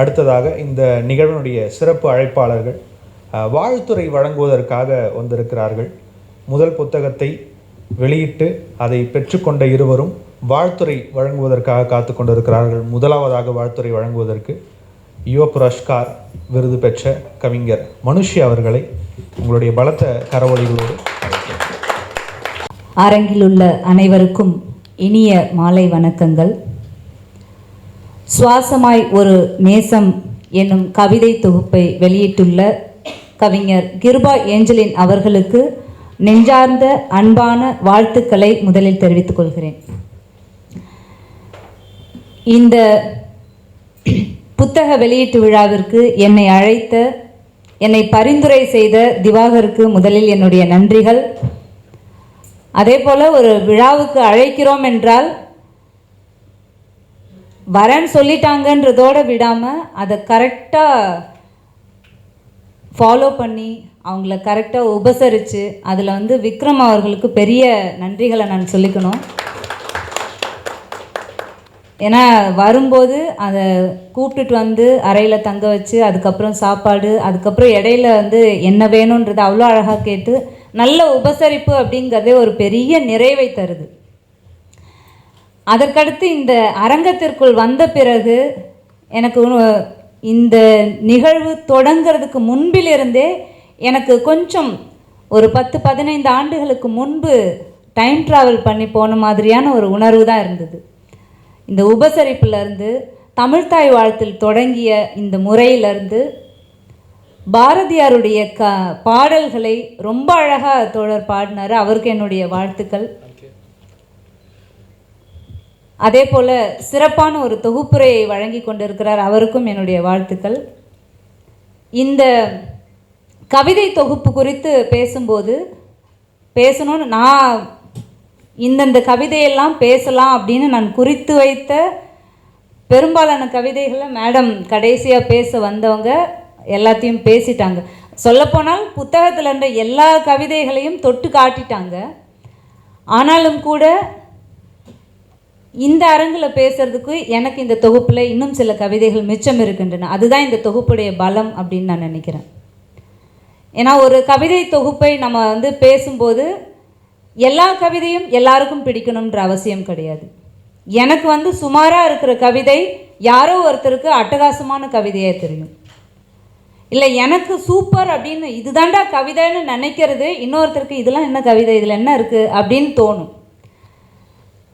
அடுத்ததாக இந்த நிகழ்வினுடைய சிறப்பு அழைப்பாளர்கள் வாழ்த்துறை வாழ்த்துரை வழங்குவதற்காக வந்திருக்கிறார்கள். முதல் புத்தகத்தை வெளியிட்டு அதை பெற்றுக்கொண்ட இருவரும் வாழ்த்துறை வழங்குவதற்காக காத்து கொண்டிருக்கிறார்கள். முதலாவதாக வாழ்த்துறை வழங்குவதற்கு யுவ புரஸ்கார் விருது பெற்ற கவிஞர் மனுஷி அவர்களை உங்களுடைய பலத்த கரவொலிகளோடு அரங்கில் உள்ள அனைவருக்கும் இனிய மாலை வணக்கங்கள். சுவாசமாய் ஒரு நேசம் என்னும் கவிதை தொகுப்பை வெளியிட்டுள்ள கவிஞர் கிருபா ஏஞ்சலின் அவர்களுக்கு நெஞ்சார்ந்த அன்பான வாழ்த்துக்களை முதலில் தெரிவித்துக் கொள்கிறேன். இந்த புத்தக வெளியீட்டு விழாவிற்கு என்னை அழைத்த என்னை பரிந்துரை செய்த திவாகருக்கு முதலில் என்னுடைய நன்றிகள். அதே போல் ஒரு விழாவுக்கு அழைக்கிறோம் என்றால் வரேன்னு சொல்லிட்டாங்கன்றதோட விடாமல் அதை கரெக்டாக ஃபாலோ பண்ணி அவங்கள கரெக்டாக உபசரித்து அதில் வந்து விக்ரம் அவர்களுக்கு பெரிய நன்றிகளை நான் சொல்லிக்கணும். ஏன்னா வரும்போது அதை கூப்பிட்டுட்டு வந்து அறையில் தங்க வச்சு அதுக்கப்புறம் சாப்பாடு அதுக்கப்புறம் இடையில வந்து என்ன வேணுன்றது அவ்வளோ அழகாக கேட்டு நல்ல உபசரிப்பு அப்படிங்கிறதே ஒரு பெரிய நிறைவை தருது. அதற்கடுத்து இந்த அரங்கத்திற்குள் வந்த பிறகு எனக்கு இந்த நிகழ்வு தொடங்கிறதுக்கு முன்பிலிருந்தே எனக்கு கொஞ்சம் ஒரு பத்து பதினைந்து ஆண்டுகளுக்கு முன்பு டைம் ட்ராவல் பண்ணி போன மாதிரியான ஒரு உணர்வு தான் இருந்தது. இந்த உபசரிப்பிலிருந்து தமிழ்தாய் வாழ்த்தில் தொடங்கிய இந்த முறையிலிருந்து பாரதியாருடைய க பாடல்களை ரொம்ப அழகாக தோழர் பாடினார். அவருக்கு என்னுடைய வாழ்த்துக்கள். அதே போல் சிறப்பான ஒரு தொகுப்புரையை வழங்கி கொண்டிருக்கிறார் அவருக்கும் என்னுடைய வாழ்த்துக்கள். இந்த கவிதை தொகுப்பு குறித்து பேசும்போது பேசணும்னு நான் இந்தந்த கவிதையெல்லாம் பேசலாம் அப்படின்னு நான் குறித்து வைத்த பெரும்பாலான கவிதைகளை மேடம் கடைசியாக பேச வந்தவங்க எல்லாத்தையும் பேசிட்டாங்க. சொல்லப்போனால் புத்தகத்தில் இருந்த எல்லா கவிதைகளையும் தொட்டு காட்டிட்டாங்க. ஆனாலும் கூட இந்த அரங்கில் பேசுறதுக்கு எனக்கு இந்த தொகுப்பில் இன்னும் சில கவிதைகள் மிச்சம் இருக்கின்றன. அதுதான் இந்த தொகுப்புடைய பலம் அப்படின்னு நான் நினைக்கிறேன். ஏன்னா ஒரு கவிதை தொகுப்பை நம்ம வந்து பேசும்போது எல்லா கவிதையும் எல்லாருக்கும் பிடிக்கணுன்ற அவசியம் கிடையாது. எனக்கு வந்து சுமாராக இருக்கிற கவிதை யாரோ ஒருத்தருக்கு அட்டகாசமான கவிதையாக தெரியும். இல்லை எனக்கு சூப்பர் அப்படின்னு இதுதான்டா கவிதைன்னு நினைக்கிறது இன்னொருத்தருக்கு இதெல்லாம் என்ன கவிதை இதில் என்ன இருக்குது அப்படின்னு தோணும்.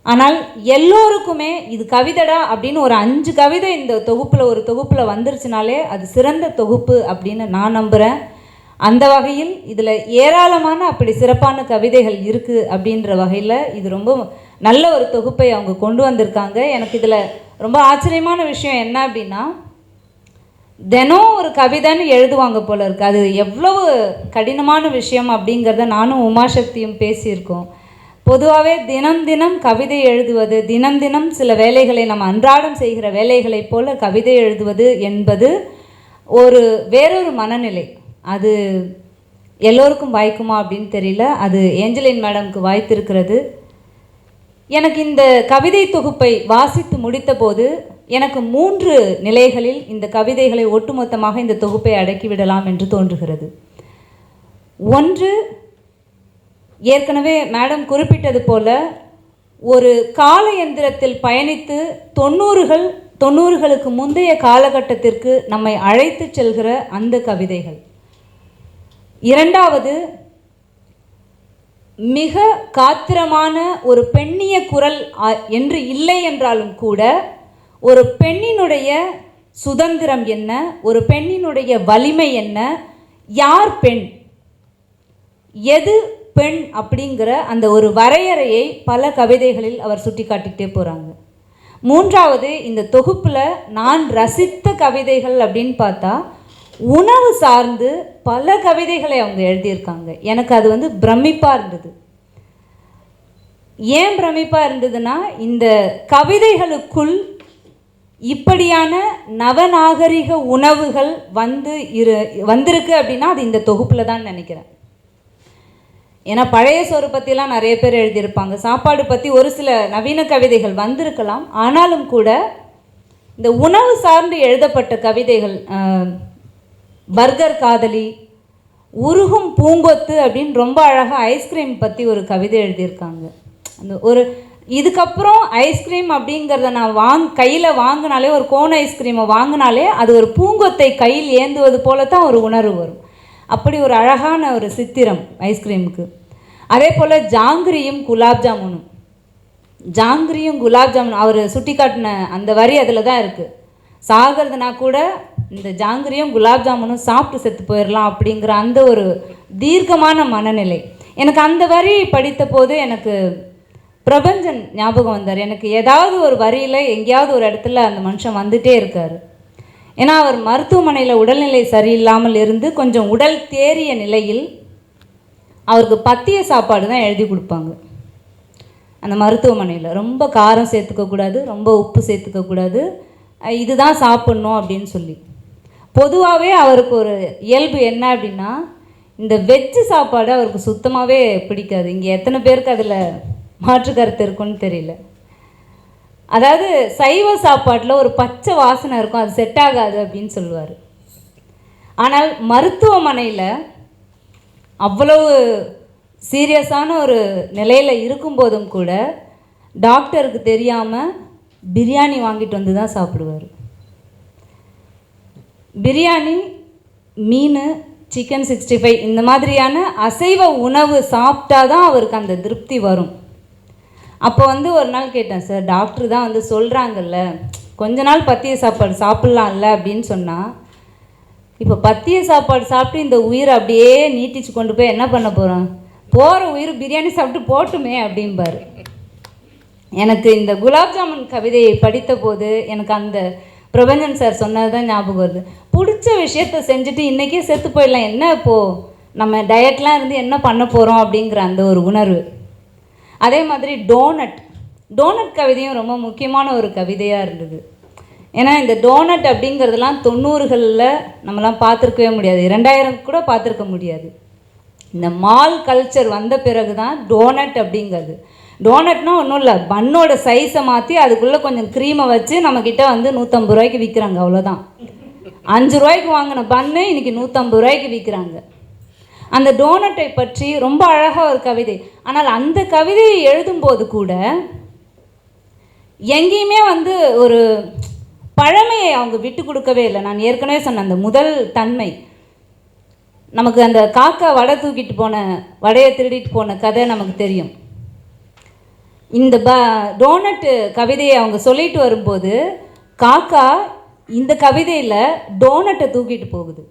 ஆனால் எல்லோருக்குமே இது கவிதைடா அப்படின்னு ஒரு அஞ்சு கவிதை இந்த தொகுப்பில் ஒரு தொகுப்பில் வந்துருச்சுனாலே அது சிறந்த தொகுப்பு அப்படின்னு நான் நம்புகிறேன் அந்த வகையில் இதில் ஏராளமான அப்படி சிறப்பான கவிதைகள் இருக்குது அப்படின்ற வகையில் இது ரொம்ப நல்ல ஒரு தொகுப்பை அவங்க கொண்டு வந்திருக்காங்க. எனக்கு இதில் ரொம்ப ஆச்சரியமான விஷயம் என்ன அப்படின்னா தினம் ஒரு கவிதைன்னு எழுதுவாங்க போல இருக்குது அது எவ்வளவு கடினமான விஷயம் அப்படிங்கிறத நானும் உமாசக்தியும் பேசியிருக்கோம். பொதுவாகவே தினம் தினம் கவிதை எழுதுவது தினம் தினம் சில வேலைகளை நம்ம அன்றாடம் செய்கிற வேலைகளைப் போல கவிதை எழுதுவது என்பது ஒரு வேறொரு மனநிலை. அது எல்லோருக்கும் வாய்க்குமா அப்படின்னு தெரியல. அது ஏஞ்சலின் மேடம்க்கு வாய்த்திருக்கிறது. எனக்கு இந்த கவிதை தொகுப்பை வாசித்து முடித்தபோது எனக்கு மூன்று நிலைகளில் இந்த கவிதைகளை ஒட்டுமொத்தமாக இந்த தொகுப்பை அடக்கிவிடலாம் என்று தோன்றுகிறது. ஒன்று ஏற்கனவே மேடம் குறிப்பிட்டது போல ஒரு கால எந்திரத்தில் பயணித்து தொண்ணூறுகள் தொண்ணூறுகளுக்கு முந்தைய காலகட்டத்திற்கு நம்மை அழைத்து செல்கிற அந்த கவிதைகள். இரண்டாவது மிக காத்திரமான ஒரு பெண்ணிய குரல் அ- என்று இல்லை என்றாலும் கூட ஒரு பெண்ணினுடைய சுதந்திரம் என்ன ஒரு பெண்ணினுடைய வலிமை என்ன யார் பெண் எது பெண் அப்படிங்கிற அந்த ஒரு வரையறையை பல கவிதைகளில் அவர் சுட்டி காட்டிகிட்டே போகிறாங்க மூன்றாவது இந்த தொகுப்பில் நான் ரசித்த கவிதைகள் அப்படின்னு பார்த்தா உணவு சார்ந்து பல கவிதைகளை அவங்க எழுதியிருக்காங்க. எனக்கு அது வந்து பிரமிப்பாக இருந்தது. ஏன் பிரமிப்பாக இருந்ததுன்னா இந்த கவிதைகளுக்குள் இப்படியான நவநாகரிக உணவுகள் வந்து இரு வந்திருக்கு அப்படின்னா அது இந்த தொகுப்பில் தான் நினைக்கிறேன். ஏன்னா பழைய சோறு பற்றிலாம் நிறைய பேர் எழுதியிருப்பாங்க. சாப்பாடு பற்றி ஒரு சில நவீன கவிதைகள் வந்திருக்கலாம். ஆனாலும் கூட இந்த உணவு சார்ந்து எழுதப்பட்ட கவிதைகள் பர்கர் காதலி உருகும் பூங்கொத்து அப்படின்னு ரொம்ப அழகாக ஐஸ்கிரீம் பற்றி ஒரு கவிதை எழுதியிருக்காங்க. அந்த ஒரு இதுக்கப்புறம் ஐஸ்கிரீம் அப்படிங்கிறத நான் வாங் கையில் வாங்கினாலே ஒரு கோன் ஐஸ்கிரீமை வாங்கினாலே அது ஒரு பூங்கொத்தை கையில் ஏந்துவது போல தான் ஒரு உணர்வு வரும். அப்படி ஒரு அழகான ஒரு சித்திரம் ஐஸ்கிரீமுக்கு அதே போல் ஜாங்கிரியும் குலாப் ஜாமுனும். ஜாங்கிரியும் குலாப் ஜாமுன் அவர் சுட்டி காட்டின அந்த வரி அதில் தான் இருக்குது சாகிறதுனா கூட இந்த ஜாங்கிரியும் குலாப் ஜாமுனும் சாப்பிட்டு செத்து போயிடலாம் அப்படிங்கிற அந்த ஒரு தீர்க்கமான மனநிலை. எனக்கு அந்த வரி படித்த போது எனக்கு பிரபஞ்சன் ஞாபகம் வந்தார். எனக்கு ஏதாவது ஒரு வரியில் எங்கேயாவது ஒரு இடத்துல அந்த மனுஷன் வந்துட்டே இருக்கார். ஏன்னா அவர் மருத்துவமனையில் உடல்நிலை சரியில்லாமல் இருந்து கொஞ்சம் உடல் தேறிய நிலையில் அவருக்கு பத்திய சாப்பாடு தான் எழுதி கொடுப்பாங்க. அந்த மருத்துவமனையில் ரொம்ப காரம் சேர்த்துக்கக்கூடாது ரொம்ப உப்பு சேர்த்துக்கக்கூடாது இதுதான் சாப்பிட்ணும் அப்படின்னு சொல்லி. பொதுவாகவே அவருக்கு ஒரு இயல்பு என்ன அப்படின்னா இந்த வெஜ்ஜு சாப்பாடு அவருக்கு சுத்தமாகவே பிடிக்காது. இங்கே எத்தனை பேருக்கு அதில் மாற்று கருத்து இருக்குன்னு தெரியல. அதாவது சைவ சாப்பாட்டில் ஒரு பச்சை வாசனை இருக்கும் அது செட் ஆகாது அப்படின்னு சொல்லுவார். ஆனால் மருத்துவமனையில் அவ்வளவு சீரியஸான ஒரு நிலையில் இருக்கும்போதும் கூட டாக்டருக்கு தெரியாமல் பிரியாணி வாங்கிட்டு வந்து தான் சாப்பிடுவார். பிரியாணி மீன் சிக்கன் சிக்ஸ்டி ஃபைவ் இந்த மாதிரியான அசைவ உணவு சாப்பிட்டா தான் அவருக்கு அந்த திருப்தி வரும். அப்போ வந்து ஒரு நாள் கேட்டேன் சார் டாக்டர் தான் வந்து சொல்கிறாங்கல்ல கொஞ்ச நாள் பத்திய சாப்பாடு சாப்பிட்லாம்ல? அப்படின்னு சொன்னால் இப்போ பத்திய சாப்பாடு சாப்பிட்டு இந்த உயிரை அப்படியே நீட்டிச்சு கொண்டு போய் என்ன பண்ண போகிறோம் போகிற உயிர் பிரியாணி சாப்பிட்டு போட்டுமே அப்படிம்பார். எனக்கு இந்த குலாப் ஜாமுன் கவிதையை படித்த போது எனக்கு அந்த பிரபஞ்சன் சார் சொன்னது தான் ஞாபகம் வருது. பிடிச்ச விஷயத்த செஞ்சுட்டு இன்றைக்கே செத்து போயிடலாம். என்ன இப்போது நம்ம டயட்லாம் இருந்து என்ன பண்ண போகிறோம் அப்படிங்கிற அந்த ஒரு உணர்வு. அதே மாதிரி டோனட். டோனட் கவிதையும் ரொம்ப முக்கியமான ஒரு கவிதையாக இருந்தது. ஏன்னா இந்த டோனட் அப்படிங்கிறதுலாம் தொண்ணூறுகளில் நம்மலாம் பார்த்துருக்கவே முடியாது. இரண்டாயிரம் கூட பார்த்துருக்க முடியாது. இந்த மால் கல்ச்சர் வந்த பிறகு தான் டோனட் அப்படிங்கிறது. டோனட்னா ஒன்றும் இல்லை பன்னோட சைஸை மாற்றி அதுக்குள்ளே கொஞ்சம் க்ரீமை வச்சு நம்மக்கிட்ட வந்து நூற்றம்பது ரூபாய்க்கு விற்கிறாங்க அவ்வளோதான் அஞ்சு ரூபாய்க்கு வாங்கின பன்னு இன்றைக்கி நூற்றம்பது ரூபாய்க்கு விற்கிறாங்க அந்த டோனட்டை பற்றி ரொம்ப அழகாக ஒரு கவிதை. ஆனால் அந்த கவிதையை எழுதும்போது கூட எங்கேயுமே வந்து ஒரு பழமையை அவங்க விட்டு கொடுக்கவே இல்லை. நான் ஏற்கனவே சொன்ன அந்த முதல் தன்மை. நமக்கு அந்த காக்கா வடை தூக்கிட்டு போன வடையை திருடிட்டு போன கதை நமக்கு தெரியும். இந்த ப டோனட்டு கவிதையை அவங்க சொல்லிட்டு வரும்போது காக்கா இந்த கவிதையில் டோனட்டை தூக்கிட்டு போகுது.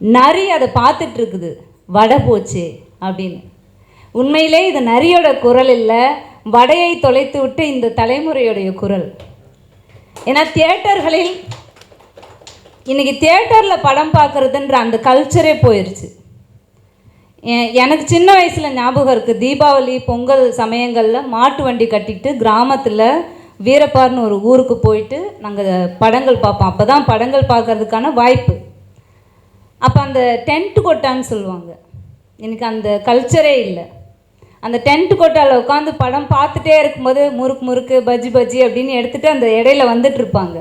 நரி அதை பார்த்துட்டு இருக்குது வடை போச்சு அப்படின்னு. உண்மையிலே இது நரியோட குரல் இல்லை வடையை தொலைத்து விட்டு இந்த தலைமுறையுடைய குரல். ஏன்னா தியேட்டர்களில் இன்றைக்கி தியேட்டரில் படம் பார்க்குறதுன்ற அந்த கல்ச்சரே போயிடுச்சு எனக்கு சின்ன வயசில் ஞாபகம் இருக்குது தீபாவளி பொங்கல் சமயங்களில் மாட்டு வண்டி கட்டிட்டு கிராமத்தில் வீரப்பார்னு ஒரு ஊருக்கு போயிட்டு நாங்கள் படங்கள் பார்ப்போம். அப்போ தான் படங்கள் பார்க்கறதுக்கான வாய்ப்பு. அப்போ அந்த டென்ட் கொட்டான்னு சொல்லுவாங்க. எனக்கு அந்த கல்ச்சரே இல்லை. அந்த டென்ட் கொட்டாவில் உட்காந்து படம் பார்த்துட்டே இருக்கும்போது முறுக்கு முறுக்கு பஜ்ஜி பஜ்ஜி அப்படின்னு எடுத்துகிட்டு அந்த இடையில வந்துட்டுருப்பாங்க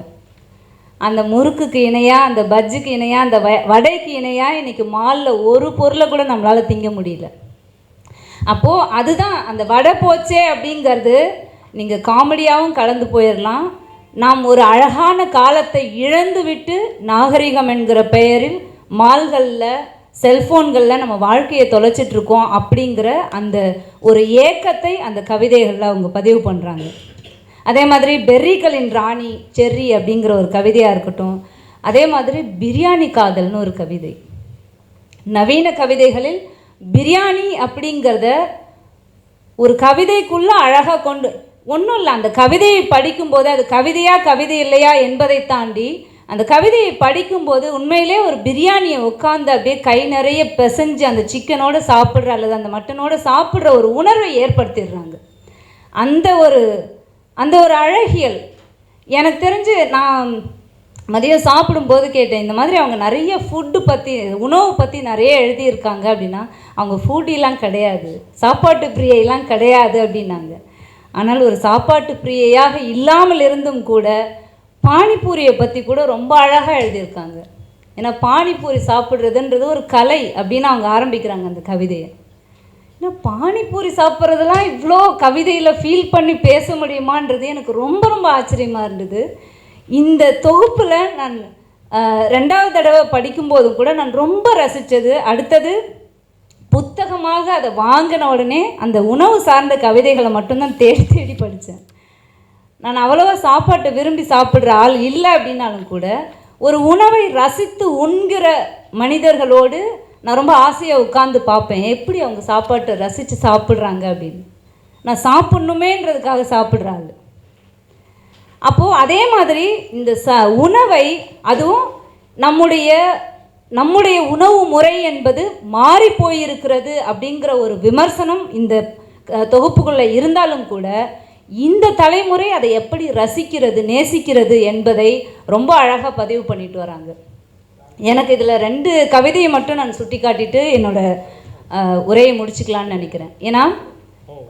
அந்த முறுக்குக்கு இணையாக அந்த பஜ்ஜிக்கு இணையாக அந்த வ வடைக்கு இணையாக இன்றைக்கி மாலில் ஒரு பொருளை கூட நம்மளால் திங்க முடியல. அப்போது அதுதான் அந்த வடை போச்சே அப்படிங்கிறது நீங்கள் காமெடியாகவும் கலந்து போயிடலாம் நாம் ஒரு அழகான காலத்தை இழந்து விட்டு நாகரிகம் என்கிற பெயரில் மால்களில் செல்ஃபோன்களில் நம்ம வாழ்க்கையை தொலைச்சிட்டு இருக்கோம் அப்படிங்கிற அந்த ஒரு ஏக்கத்தை அந்த கவிதைகளில் அவங்க பதிவு பண்ணுறாங்க அதே மாதிரி பெர்ரிகளின் ராணி செர்ரி அப்படிங்கிற ஒரு கவிதையாக இருக்கட்டும் அதே மாதிரி பிரியாணி காதல்னு ஒரு கவிதை. நவீன கவிதைகளில் பிரியாணி அப்படிங்கிறத ஒரு கவிதைக்குள்ளே அழகாக கொண்டு ஒன்றும் இல்லை அந்த கவிதையை படிக்கும்போது அது கவிதையா கவிதை இல்லையா என்பதை தாண்டி அந்த கவிதையை படிக்கும்போது உண்மையிலே ஒரு பிரியாணியை உட்காந்து அப்படியே கை நிறைய பிசைஞ்சு அந்த சிக்கனோட சாப்பிட்ற அல்லது அந்த மட்டனோட சாப்பிட்ற ஒரு உணர்வை ஏற்படுத்திடுறாங்க. அந்த ஒரு அந்த ஒரு அழகியல். எனக்கு தெரிஞ்சு நான் மதியம் சாப்பிடும்போது கேட்டேன் இந்த மாதிரி அவங்க நிறைய ஃபுட்டு பற்றி உணவு பற்றி நிறைய எழுதியிருக்காங்க அப்படின்னா அவங்க ஃபுட்டிலாம் கிடையாது சாப்பாட்டு பிரியையெல்லாம் கிடையாது அப்படின்னாங்க. ஆனால் ஒரு சாப்பாட்டு பிரியையாக இல்லாமல் இருந்தும் கூட பானிபூரியை பற்றி கூட ரொம்ப அழகாக எழுதியிருக்காங்க. ஏன்னா பானிபூரி சாப்பிட்றதுன்றது ஒரு கலை அப்படின்னு அவங்க ஆரம்பிக்கிறாங்க அந்த கவிதையை. ஏன்னா பானிபூரி சாப்பிட்றதெல்லாம் இவ்வளோ கவிதையில் ஃபீல் பண்ணி பேச முடியுமான்றது எனக்கு ரொம்ப ரொம்ப ஆச்சரியமாக இருந்தது. இந்த தொகுப்பில் நான் ரெண்டாவது தடவை படிக்கும்போதும் கூட நான் ரொம்ப ரசித்தது அடுத்தது புத்தகமாக அதை வாங்கின உடனே அந்த உணவு சார்ந்த கவிதைகளை மட்டும்தான் தேடி தேடி படித்தேன் நான் அவ்வளோவா சாப்பாட்டை விரும்பி சாப்பிட்ற ஆள் இல்லை அப்படின்னாலும் கூட ஒரு உணவை ரசித்து உண்கிற மனிதர்களோடு நான் ரொம்ப ஆசையாக உட்காந்து பார்ப்பேன். எப்படி அவங்க சாப்பாட்டை ரசித்து சாப்பிட்றாங்க அப்படின்னு. நான் சாப்பிட்ணுமேன்றதுக்காக சாப்பிட்ற ஆள். அப்போது அதே மாதிரி இந்த ச உணவை அதுவும் நம்முடைய நம்முடைய உணவு முறை என்பது மாறி போயிருக்கிறது அப்படிங்கிற ஒரு விமர்சனம் இந்த தொகுப்புக்குள்ளே இருந்தாலும் கூட இந்த தலைமுறை அதை எப்படி ரசிக்கிறது நேசிக்கிறது என்பதை ரொம்ப அழகாக பதிவு பண்ணிட்டு வராங்க. எனக்கு இதில் ரெண்டு கவிதையை மட்டும் நான் சுட்டி காட்டிட்டு என்னோட உரையை முடிச்சுக்கலான்னு நினைக்கிறேன். ஏன்னா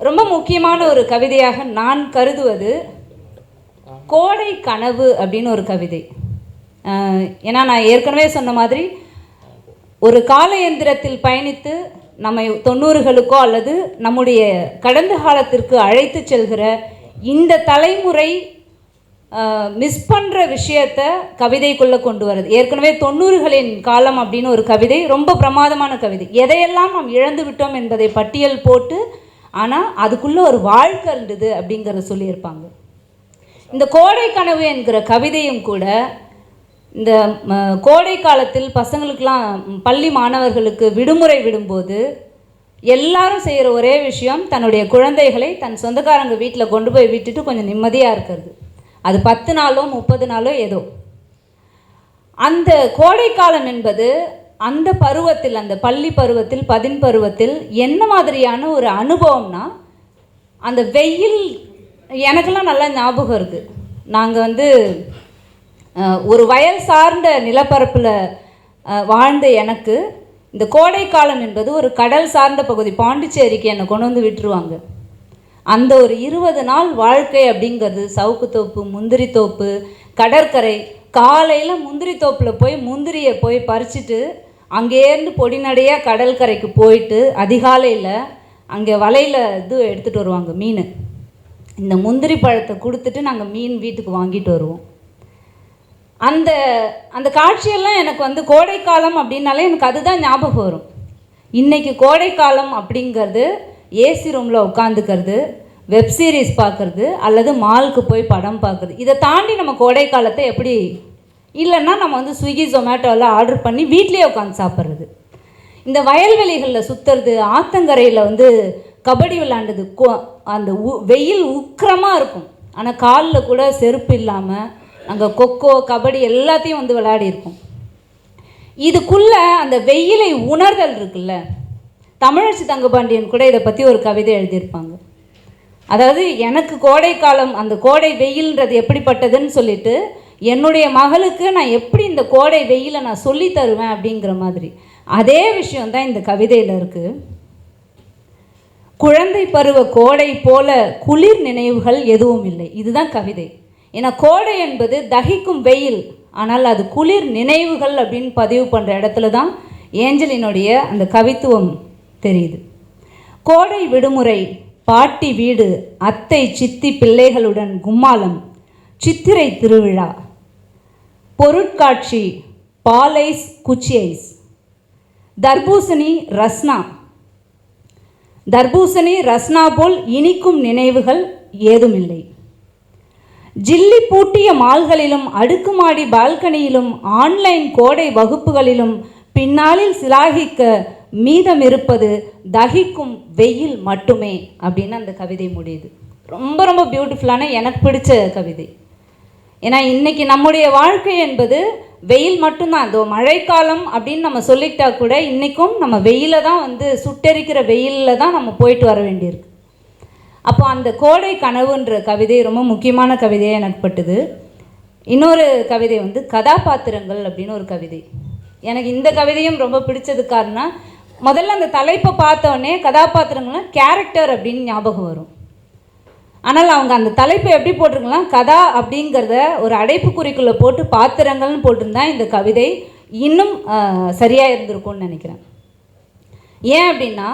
ரொம்ப முக்கியமான ஒரு கவிதையாக நான் கருதுவது கோடை கனவு அப்படின்னு ஒரு கவிதை. ஏன்னா நான் ஏற்கனவே சொன்ன மாதிரி ஒரு கால எந்திரத்தில் பயணித்து நம்மை தொண்ணூறுகளுக்கோ அல்லது நம்முடைய கடந்த காலத்திற்கு அழைத்து செல்கிற இந்த தலைமுறை மிஸ் பண்ணுற விஷயத்த கவிதைக்குள்ளே கொண்டு வருது ஏற்கனவே தொண்ணூறுகளின் காலம் அப்படின்னு ஒரு கவிதை ரொம்ப பிரமாதமான கவிதை. எதையெல்லாம் நாம் இழந்து விட்டோம் என்பதை பட்டியல் போட்டு ஆனால் அதுக்குள்ளே ஒரு வாழ்க்கை இருந்தது அப்படிங்கிறத சொல்லியிருப்பாங்க. இந்த கோடை கனவு என்கிற கவிதையும் கூட இந்த கோடை காலத்தில் பசங்களுக்கெலாம் பள்ளி மாணவர்களுக்கு விடுமுறை விடும்போது எல்லாரும் செய்கிற ஒரே விஷயம் தன்னுடைய குழந்தைகளை தன் சொந்தக்காரங்க வீட்டில் கொண்டு போய் விட்டுட்டு கொஞ்சம் நிம்மதியாக இருக்கிறது. அது பத்து நாளோ முப்பது நாளோ ஏதோ. அந்த கோடைக்காலம் என்பது அந்த பருவத்தில் அந்த பள்ளி பருவத்தில் பதின் பருவத்தில் என்ன மாதிரியான ஒரு அனுபவம்னா அந்த வெயில் எனக்கெல்லாம் நல்லா ஞாபகம் இருக்குது நாங்கள் வந்து ஒரு வயல் சார்ந்த நிலப்பரப்பில் வாழ்ந்த எனக்கு இந்த கோடைக்காலம் என்பது ஒரு கடல் சார்ந்த பகுதி பாண்டிச்சேரிக்கு என்னை கொண்டு வந்து விட்டுருவாங்க. அந்த ஒரு இருபது நாள் வாழ்க்கை அப்படிங்கிறது சவுக்கு தோப்பு முந்திரி தோப்பு கடற்கரை காலையில் முந்திரி தோப்பில் போய் முந்திரியை போய் பறிச்சுட்டு அங்கேருந்து பொடிநடையாக கடற்கரைக்கு போயிட்டு அதிகாலையில் அங்கே வலையில் இது எடுத்துகிட்டு வருவாங்க மீன். இந்த முந்திரி பழத்தை கொடுத்துட்டு நாங்கள் மீன் வீட்டுக்கு வாங்கிட்டு வருவோம். அந்த அந்த காட்சியெல்லாம் எனக்கு வந்து கோடைக்காலம் அப்படின்னாலே எனக்கு அதுதான் ஞாபகம் வரும். இன்றைக்கி கோடைக்காலம் அப்படிங்கிறது ஏசி ரூமில் உட்காந்துக்கிறது வெப் சீரிஸ் பார்க்குறது அல்லது மாலுக்கு போய் படம் பார்க்குறது. இதை தாண்டி நம்ம கோடைக்காலத்தை எப்படி இல்லைன்னா நம்ம வந்து ஸ்விக்கி ஜொமேட்டோவில் ஆர்டர் பண்ணி வீட்லேயே உட்காந்து சாப்பிட்றது. இந்த வயல்வெளிகளில் சுற்றுறது ஆத்தங்கரையில் வந்து கபடி விளாண்டது கோ அந்த உ வெயில் உக்கிரமாக இருக்கும். ஆனால் காலில் கூட செருப்பு இல்லாமல் அங்கே கொக்கோ கபடி எல்லாத்தையும் வந்து விளையாடி இருக்கோம். அந்த வெயிலை உணர்தல் இருக்குல்ல? தமிழச்சி தங்கபாண்டியன் கூட இதை பற்றி ஒரு கவிதை எழுதியிருப்பாங்க. அதாவது எனக்கு கோடை காலம் அந்த கோடை வெயில்ன்றது எப்படிப்பட்டதுன்னு சொல்லிட்டு என்னுடைய மகளுக்கு நான் எப்படி இந்த கோடை வெயிலை நான் சொல்லி தருவேன் அப்படிங்கிற மாதிரி. அதே விஷயம் தான் இந்த கவிதையில் இருக்குது குழந்தை பருவ கோடை போல குளிர் நினைவுகள் எதுவும் இல்லை. இதுதான் கவிதை. ஏன்னா கோடை என்பது தகிக்கும் வெயில். ஆனால் அது குளிர் நினைவுகள் அப்படின்னு பதிவு பண்ணுற இடத்துல தான் ஏஞ்சலினுடைய அந்த கவித்துவம் தெரியுது. கோடை விடுமுறை பாட்டி வீடு அத்தை சித்தி பிள்ளைகளுடன் கும்மாலம் சித்திரை திருவிழா பொருட்காட்சி பாலைஸ் குச்சியைஸ் தர்பூசணி ரஸ்னா. தர்பூசணி ரஸ்னா போல் இனிக்கும் நினைவுகள் ஏதுமில்லை. ஜில்லி பூட்டிய மால்களிலும் அடுக்குமாடி பால்கனியிலும் ஆன்லைன் கோடை வகுப்புகளிலும் பின்னாளில் சிலாகிக்க மீதம் இருப்பது தகிக்கும் வெயில் மட்டுமே அப்படின்னு அந்த கவிதை முடியுது. ரொம்ப ரொம்ப பியூட்டிஃபுல்லான எனக்கு பிடிச்ச கவிதை. ஏன்னா இன்னைக்கு நம்முடைய வாழ்க்கை என்பது வெயில் மட்டும்தான். இதோ மழைக்காலம் அப்படின்னு நம்ம சொல்லிக்கிட்டா கூட இன்றைக்கும் நம்ம வெயில தான் வந்து சுட்டெரிக்கிற வெயிலில் தான் நம்ம போயிட்டு வர வேண்டியிருக்கு. அப்போ அந்த கோடை கனவுன்ற கவிதை ரொம்ப முக்கியமான கவிதையாக எனக்கு பட்டுது. இன்னொரு கவிதை வந்து கதாபாத்திரங்கள் அப்படின்னு ஒரு கவிதை. எனக்கு இந்த கவிதையும் ரொம்ப பிடிச்சது காரணம் முதல்ல அந்த தலைப்பை பார்த்தோன்னே கதாபாத்திரங்கள்லாம் கேரக்டர் அப்படின்னு ஞாபகம் வரும். ஆனால் அவங்க அந்த தலைப்பை எப்படி போட்டிருக்கலாம் கதா அப்படிங்கிறத ஒரு அடைப்புக்குறிக்குள்ளே போட்டு பாத்திரங்கள்னு போட்டிருந்தா இந்த கவிதை இன்னும் சரியாக இருந்திருக்கும்னு நினைக்கிறேன். ஏன் அப்படின்னா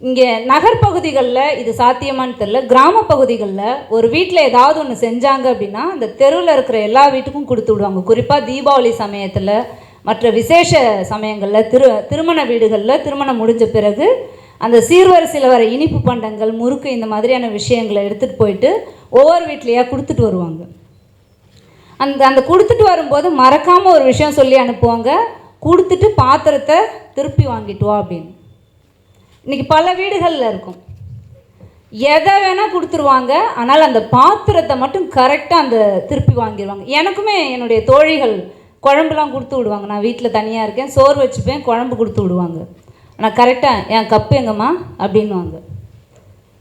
இங்கே நகர்ப்பகுதிகளில் இது சாத்தியமான்னு தெரில கிராம பகுதிகளில் ஒரு வீட்டில் ஏதாவது ஒன்று செஞ்சாங்க அப்படின்னா அந்த தெருவில் இருக்கிற எல்லா வீட்டுக்கும் கொடுத்து விடுவாங்க. குறிப்பாக தீபாவளி சமயத்தில் மற்ற விசேஷ சமயங்களில் திரு திருமண வீடுகளில் திருமணம் முடிஞ்ச பிறகு அந்த சீர்வரிசையில் வர இனிப்பு பண்டங்கள் முறுக்கு இந்த மாதிரியான விஷயங்களை எடுத்துகிட்டு போயிட்டு ஒவ்வொரு வீட்லேயாக கொடுத்துட்டு வருவாங்க. அந்த அந்த கொடுத்துட்டு வரும்போது மறக்காமல் ஒரு விஷயம் சொல்லி அனுப்புவாங்க. கொடுத்துட்டு பாத்திரத்தை திருப்பி வாங்கிட்டு வா அப்படின்னு. இன்றைக்கி பல வீடுகளில் இருக்கும். எதை வேணால் கொடுத்துருவாங்க ஆனால் அந்த பாத்திரத்தை மட்டும் கரெக்டாக அந்த திருப்பி வாங்கிடுவாங்க எனக்குமே என்னுடைய தோழிகள் குழம்புலாம் கொடுத்து விடுவாங்க. நான் வீட்டில் தனியாக இருக்கேன் சோறு வச்சுப்பேன் குழம்பு கொடுத்து விடுவாங்க. ஆனால் கரெக்டாக என் கப்பு எங்கம்மா? அப்படின்வாங்க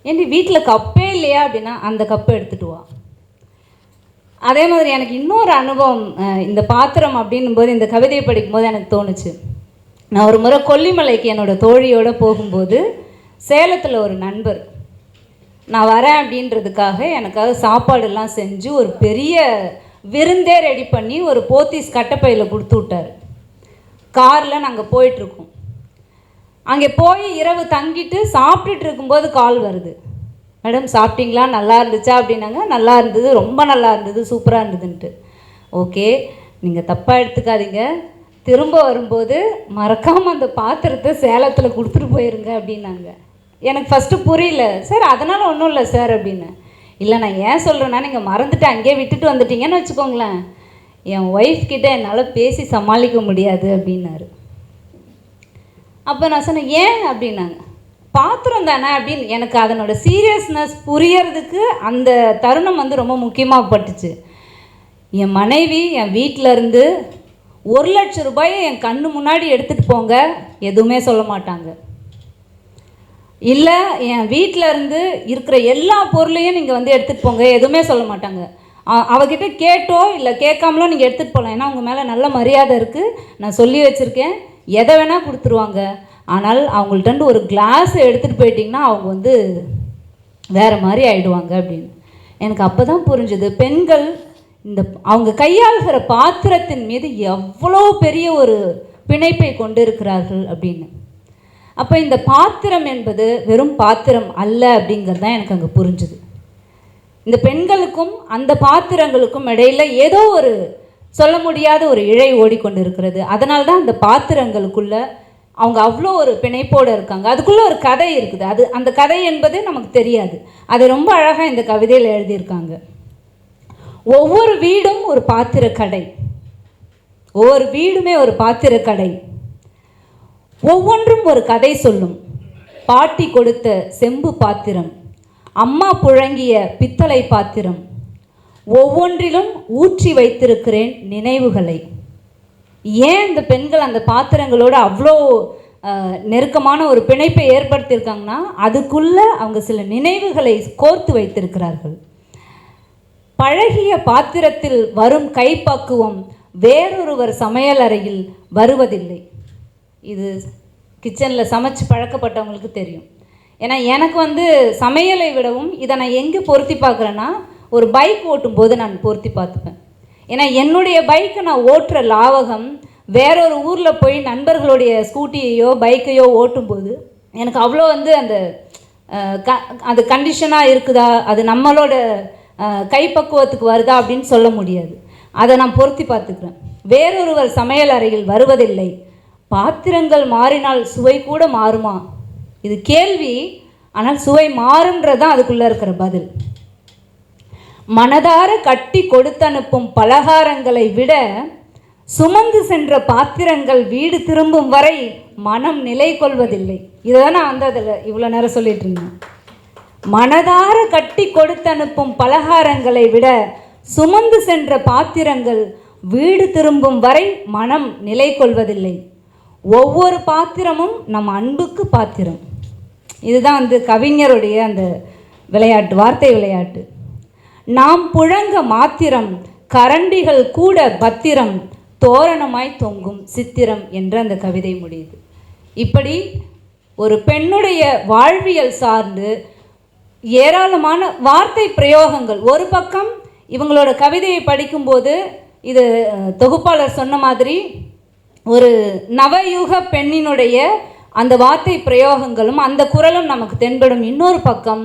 ஏன்டி வீட்டில் கப்பே இல்லையா அப்படின்னா அந்த கப்பை எடுத்துகிட்டு வா. அதே மாதிரி எனக்கு இன்னொரு அனுபவம் இந்த பாத்திரம் அப்படின்னும் போது இந்த கவிதையை படிக்கும்போது எனக்கு தோணுச்சு. நான் ஒரு முறை கொல்லிமலைக்கு என்னோடய தோழியோடு போகும்போது சேலத்தில் ஒரு நண்பர் நான் வரேன் அப்படின்றதுக்காக எனக்காக சாப்பாடெல்லாம் செஞ்சு ஒரு பெரிய விருந்தே ரெடி பண்ணி ஒரு போத்தீஸ் கட்டப்பையில் கொடுத்து விட்டார். காரில் நாங்கள் போயிட்டுருக்கோம். அங்கே போய் இரவு தங்கிட்டு சாப்பிட்டுட்டு இருக்கும்போது கால் வருது. மேடம் சாப்பிட்டீங்களா? நல்லா இருந்துச்சா? அப்படின்னாங்க. நல்லா இருந்தது. ரொம்ப நல்லா இருந்தது. சூப்பராக இருந்ததுன்ட்டு. ஓகே. நீங்கள் தப்பாக எடுத்துக்காதீங்க. திரும்ப வரும்போது மறக்காமல் அந்த பாத்திரத்தை சேலத்தில் கொடுத்துட்டு போயிருங்க அப்படின்னாங்க. எனக்கு ஃபஸ்ட்டு புரியல. சார் அதனால் ஒன்றும் இல்லை சார் அப்படின்னு. இல்லை நான் ஏன் சொல்கிறேன்னா நீங்கள் மறந்துட்டு அங்கேயே விட்டுட்டு வந்துட்டீங்கன்னு வச்சுக்கோங்களேன். என் ஒய்ஃப் கிட்ட என்னால் பேசி சமாளிக்க முடியாது அப்படின்னாரு. அப்போ நான் சொன்னேன் ஏன்? அப்படின்னாங்க. பாத்திரம் தானே அப்படின்னு. எனக்கு அதனோட சீரியஸ்னஸ் புரியறதுக்கு அந்த தருணம் வந்து ரொம்ப முக்கியமாக பட்டுச்சு என் மனைவி என் வீட்டில் இருந்து ஒரு லட்சம் ரூபாயை என் கண்ணு முன்னாடி எடுத்துகிட்டு போங்க. எதுவுமே சொல்ல மாட்டாங்க. இல்லை என் வீட்டில் இருந்து இருக்கிற எல்லா பொருளையும் நீங்கள் வந்து எடுத்துகிட்டு போங்க. எதுவுமே சொல்ல மாட்டாங்க. அவகிட்ட கேட்டோ இல்லை கேட்காமலோ நீங்கள் எடுத்துகிட்டு போகலாம் ஏன்னா உங்கள் மேலே நல்ல மரியாதை இருக்குது நான் சொல்லி வச்சுருக்கேன். எதை வேணால் கொடுத்துருவாங்க. ஆனால் அவங்கள்ட்ட ஒரு கிளாஸ் எடுத்துகிட்டு போயிட்டிங்கன்னா அவங்க வந்து வேறு மாதிரி ஆயிடுவாங்க அப்படின்னு. எனக்கு அப்போ தான் புரிஞ்சுது. பெண்கள் இந்த அவங்க கையாளுகிற பாத்திரத்தின் மீது எவ்வளோ பெரிய ஒரு பிணைப்பை கொண்டிருக்கிறார்கள் அப்படின்னு. அப்போ இந்த பாத்திரம் என்பது வெறும் பாத்திரம் அல்ல அப்படிங்கிறது தான் எனக்கு அங்கே புரிஞ்சுது. இந்த பெண்களுக்கும் அந்த பாத்திரங்களுக்கும் இடையில ஏதோ ஒரு சொல்ல முடியாத ஒரு இழை ஓடிக்கொண்டிருக்கிறது. அதனால தான் அந்த பாத்திரங்களுக்குள்ள அவங்க அவ்வளோ ஒரு பிணைப்போடு இருக்காங்க. அதுக்குள்ளே ஒரு கதை இருக்குது. அது அந்த கதை என்பது நமக்கு தெரியாது. அதை ரொம்ப அழகாக இந்த கவிதையில் எழுதியிருக்காங்க. ஒவ்வொரு வீடும் ஒரு பாத்திர கடை ஒவ்வொரு வீடுமே ஒரு பாத்திர கடை ஒவ்வொன்றும் ஒரு கதை சொல்லும். பாட்டி கொடுத்த செம்பு பாத்திரம் அம்மா புழங்கிய பித்தளை பாத்திரம் ஒவ்வொன்றிலும் ஊற்றி வைத்திருக்கிறேன் நினைவுகளை. ஏன் இந்த பெண்கள் அந்த பாத்திரங்களோட அவ்வளோ நெருக்கமான ஒரு பிணைப்பை ஏற்படுத்தியிருக்காங்கன்னா அதுக்குள்ளே அவங்க சில நினைவுகளை கோர்த்து வைத்திருக்கிறார்கள். பழகிய பாத்திரத்தில் வரும் கைப்பக்குவம் வேறொருவர் சமையலறையில் வருவதில்லை. இது கிச்சனில் சமைச்சு பழக்கப்பட்டவங்களுக்கு தெரியும். ஏன்னா எனக்கு வந்து சமையலை விடவும் இதை நான் எங்கே பொருத்தி பார்க்குறேன்னா ஒரு பைக் ஓட்டும்போது நான் பொருத்தி பார்த்துப்பேன். ஏன்னா என்னுடைய பைக்கை நான் ஓட்டுற லாவகம் வேறொரு ஊரில் போய் நண்பர்களுடைய ஸ்கூட்டியையோ பைக்கையோ ஓட்டும்போது எனக்கு அவ்வளோ வந்து அந்த க அது கண்டிஷனாக இருக்குதா? அது நம்மளோட கைப்பக்குவத்துக்கு வருதா அப்படின்னு சொல்ல முடியாது. அதை நான் பொருத்தி பார்த்துக்கிறேன். வேறொருவர் சமையல் அறையில் வருவதில்லை. பாத்திரங்கள் மாறினால் சுவை கூட மாறுமா? இது கேள்வி. ஆனால் சுவை மாறுன்றதான் அதுக்குள்ளே இருக்கிற பதில். மனதார கட்டி கொடுத்தனுப்பும் பலகாரங்களை விட சுமந்து சென்ற பாத்திரங்கள் வீடு திரும்பும் வரை மனம் நிலை கொள்வதில்லை இதை தான் நான் வந்து அதில் இவ்வளோ நேரம் சொல்லிட்டு இருந்தேன். மனதார கட்டி கொடுத்தனுப்பும் பலகாரங்களை விட சுமந்து சென்ற பாத்திரங்கள் வீடு திரும்பும் வரை மனம் நிலை கொள்வதில்லை. ஒவ்வொரு பாத்திரமும் நம் அன்புக்கு பாத்திரம். இதுதான் வந்து கவிஞருடைய அந்த விளையாட்டு வார்த்தை விளையாட்டு. நாம் புழங்க மாத்திரம் கரண்டிகள் கூட பத்திரம் தோரணமாய் தொங்கும் சித்திரம் என்ற அந்த கவிதை முடியுது. இப்படி ஒரு பெண்ணுடைய வாழ்வியல் சார்ந்து ஏராளமான வார்த்தை பிரயோகங்கள். ஒரு பக்கம் இவங்களோட கவிதையை படிக்கும்போது இது தொகுப்பாளர் சொன்ன மாதிரி ஒரு நவயுக பெண்ணினுடைய அந்த வார்த்தை பிரயோகங்களும் அந்த குரலும் நமக்கு தென்படும். இன்னொரு பக்கம்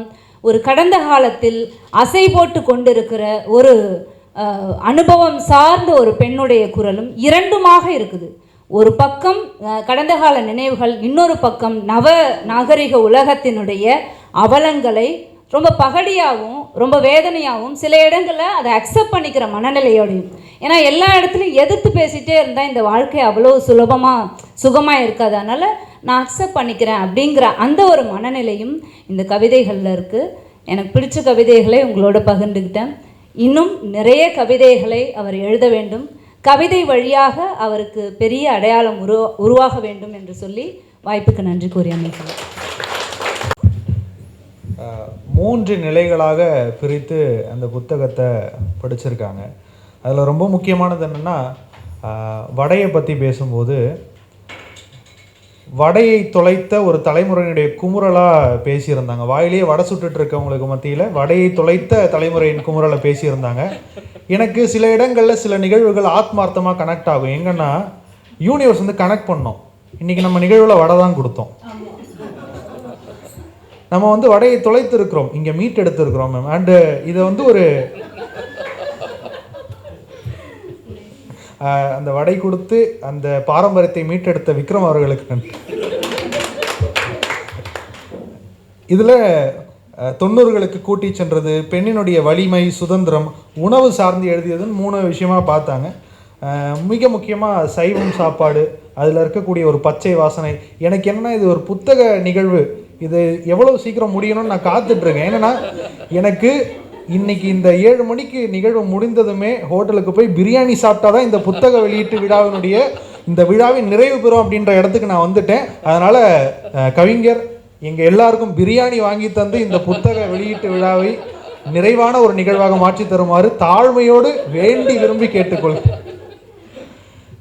ஒரு கடந்த காலத்தில் அசை போட்டு கொண்டிருக்கிற ஒரு அனுபவம் சார்ந்த ஒரு பெண்ணுடைய குரலும் இரண்டுமாக இருக்குது. ஒரு பக்கம் கடந்த கால நினைவுகள் இன்னொரு பக்கம் நவ நாகரிக உலகத்தினுடைய அவலங்களை ரொம்ப பகடியாகவும் ரொம்ப வேதனையாகவும் சில இடங்களில் அதை அக்செப்ட் பண்ணிக்கிற மனநிலையோடையும் ஏன்னா எல்லா இடத்துலையும் எதிர்த்து பேசிகிட்டே இருந்தால் இந்த வாழ்க்கை அவ்வளோ சுலபமாக சுகமாக இருக்காது. அதனால் நான் அக்செப்ட் பண்ணிக்கிறேன் அப்படிங்கிற அந்த ஒரு மனநிலையும் இந்த கவிதைகளில் இருக்குது எனக்கு பிடிச்ச கவிதைகளை உங்களோட பகிர்ந்துக்கிட்டேன். இன்னும் நிறைய கவிதைகளை அவர் எழுத வேண்டும். கவிதை வழியாக அவருக்கு பெரிய அடையாளம் உருவா உருவாக வேண்டும் என்று சொல்லி வாய்ப்புக்கு நன்றி கூறி அமைக்கிறேன். மூன்று நிலைகளாக பிரித்து அந்த புத்தகத்தை படிச்சிருக்காங்க. அதில் ரொம்ப முக்கியமானது என்னென்னா வடையை பற்றி பேசும்போது வடையை தொலைத்த ஒரு தலைமுறையினுடைய குமுறலாக பேசியிருந்தாங்க. வாயிலேயே வடை சுட்டுட்டு இருக்கவங்களுக்கு மத்தியில் வடையை தொலைத்த தலைமுறையின் குமுறலை பேசியிருந்தாங்க. எனக்கு சில இடங்களில் சில நிகழ்வுகள் ஆத்மார்த்தமாக கனெக்ட் ஆகும். எங்கன்னா யூனிவர்ஸ் வந்து கனெக்ட் பண்ணோம். இன்றைக்கி நம்ம நிகழ்வில் வடை தான் கொடுத்தோம். நம்ம வந்து வடையை தொலைத்து இருக்கிறோம் இங்கே மீட் எடுத்திருக்கிறோம் மேம் அண்டு இதை வந்து ஒரு அந்த வடை கொடுத்து அந்த பாரம்பரியத்தை மீட்டெடுத்த விக்ரம் அவர்களுக்கு நன்றி. இதில் தொண்ணூறுகளுக்கு கூட்டி சென்றது பெண்ணினுடைய வலிமை சுதந்திரம் உணவு சார்ந்து எழுதியதுன்னு மூணு விஷயமாக பார்த்தாங்க. மிக முக்கியமாக சைவம் சாப்பாடு அதில் இருக்கக்கூடிய ஒரு பச்சை வாசனை. எனக்கு என்ன இது ஒரு புத்தக நிகழ்வு. இது எவ்வளவு சீக்கிரம் முடியணும்னு நான் காத்துட்ருக்கேன். ஏன்னா எனக்கு இன்னைக்கு இந்த ஏழு மணிக்கு நிகழ்வு முடிந்ததுமே ஹோட்டலுக்கு போய் பிரியாணி சாப்பிட்டா தான் இந்த புத்தக வெளியீட்டு விழாவினுடைய இந்த விழாவின் நிறைவு பெறும் அப்படின்ற இடத்துக்கு நான் வந்துட்டேன். அதனால் கவிஞர் எங்கள் எல்லாருக்கும் பிரியாணி வாங்கி தந்து இந்த புத்தக வெளியீட்டு விழாவை நிறைவான ஒரு நிகழ்வாக மாற்றி தருமாறு தாழ்மையோடு வேண்டி விரும்பி கேட்டுக்கொள்கிறேன்